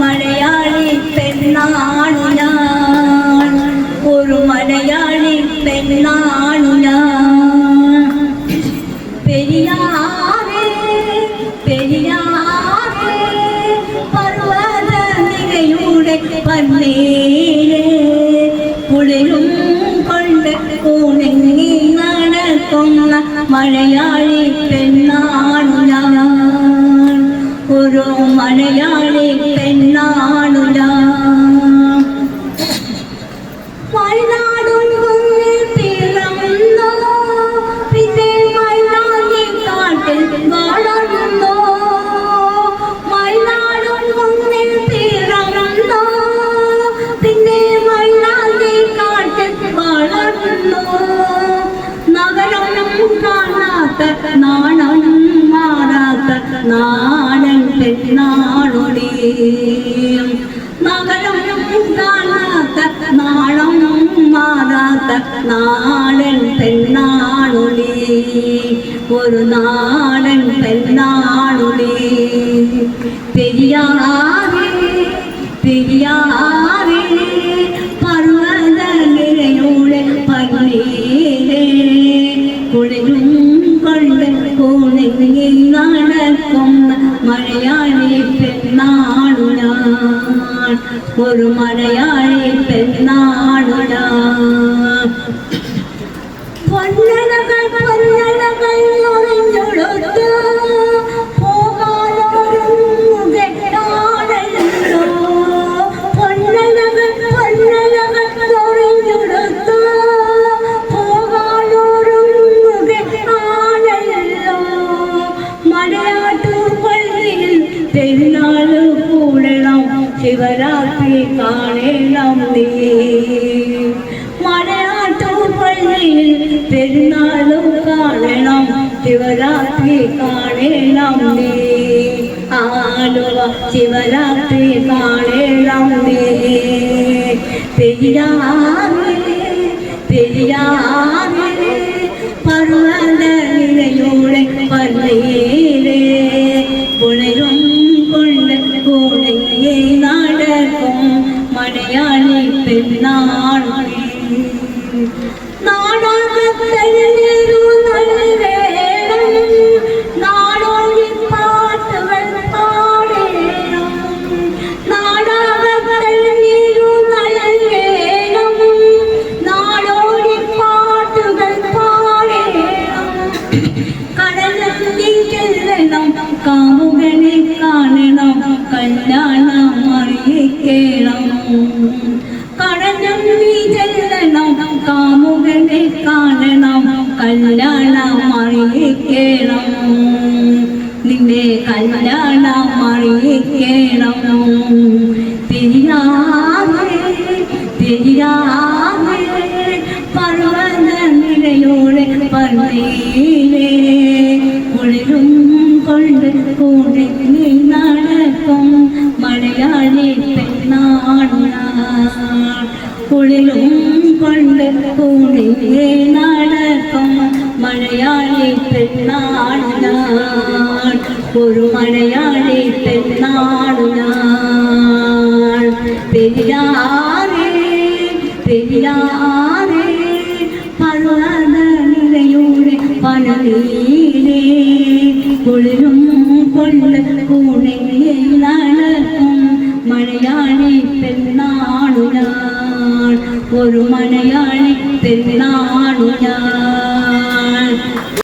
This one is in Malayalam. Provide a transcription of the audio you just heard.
മലയാളി പെണ്ണാണു ഞാൻ. ഒരു മലയാളി പെണ്ണാണു ഞാൻ. പെരിയാറേ പെരിയാറേ പർവത നികയുടെ പന്നേരേ. കുളിരും കൊണ്ട് കൂണങ്ങി നടക്കുന്ന മലയാളി പെണ്ണാണു മൈനാകി മലയാളി പെണ്ണാണുല. നഗരം കാണാത്ത നാണം മാറാത്ത നാടൻ പെണ്ണാളൊടി നഗരം കാണാത്ത നാളം മാറാത്ത നാടൻ പെണ്ണാളുളി ഒരു നാടൻ പെണ്ണാളുളി പെരിയാറേ പെരിയാറേ പർവത നിരയുടെ പന്നീരേ കുളിരും കൊണ്ട് കൂണിങ്ങി നടക്കുന്ന മലയാളി പെണ്ണാണു ഞാൻ ഒരു മലയാളി ശിവരാത്രി കാണേണം നീ. മലയാറ്റൂർ പള്ളിയിൽ പെരുന്നാളും കാണണം ശിവരാത്രി കാണേണം നീ. ആലുവ ശിവരാത്രി കാണേണം നീ. പെരിയാറേ മലയാളി പെരുന്നാൾ. നാടകത്തഴുന്നേരു ചെല്ലണം കാമുകനെ കാണണം. കല്യാണം അറിയിക്കണം കടലി ചെല്ലണം കാമുകനെ കാണണം. കല്യാണം അറിയിക്കണം നിന്നെ കല്യാണം അറിയിക്കണം തിരിയാതെ തിരിയാതെ പർവത നിരയോടെ പർവീലേ കുളിരും കൊണ്ട് കൂടെ നടക്കും മലയാളി പെണ്ണാണു. കുളിരും കൊണ്ട് കൂടെ നടക്കും മലയാളി പെണ്ണാണു. ഒരു മലയാളി പെണ്ണാണു പെരിയാറേ പെരിയാറേ പർവത നിരയുടെ പനവീരേ കുളിരും കൊണ്ട് കൂടെ നടക്കും മലയാളി പെണ്ണാണു ഞാൻ ഒരു മലയാളി പെണ്ണാണു ഞാൻ